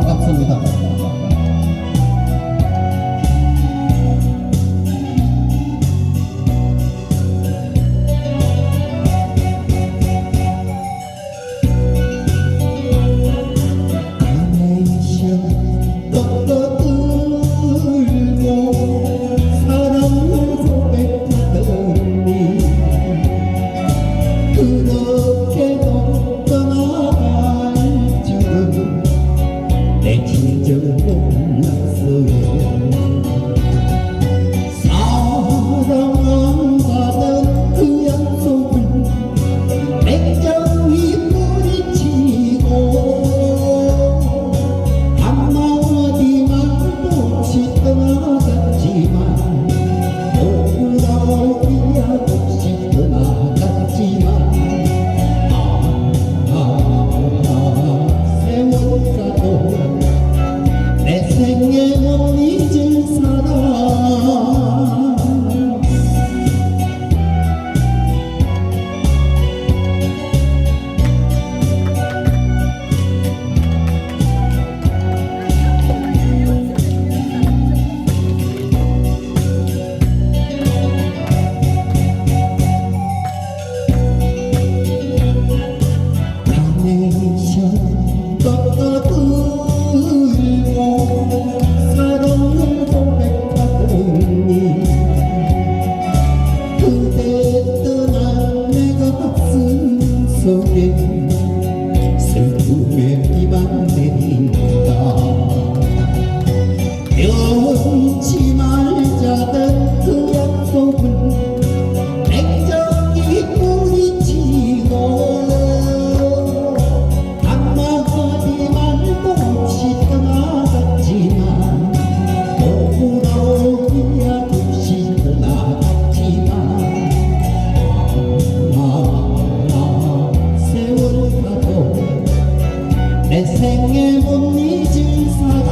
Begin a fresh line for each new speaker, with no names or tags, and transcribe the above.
반갑습니다. Jung ninguém 내 생에 못 잊을 사람.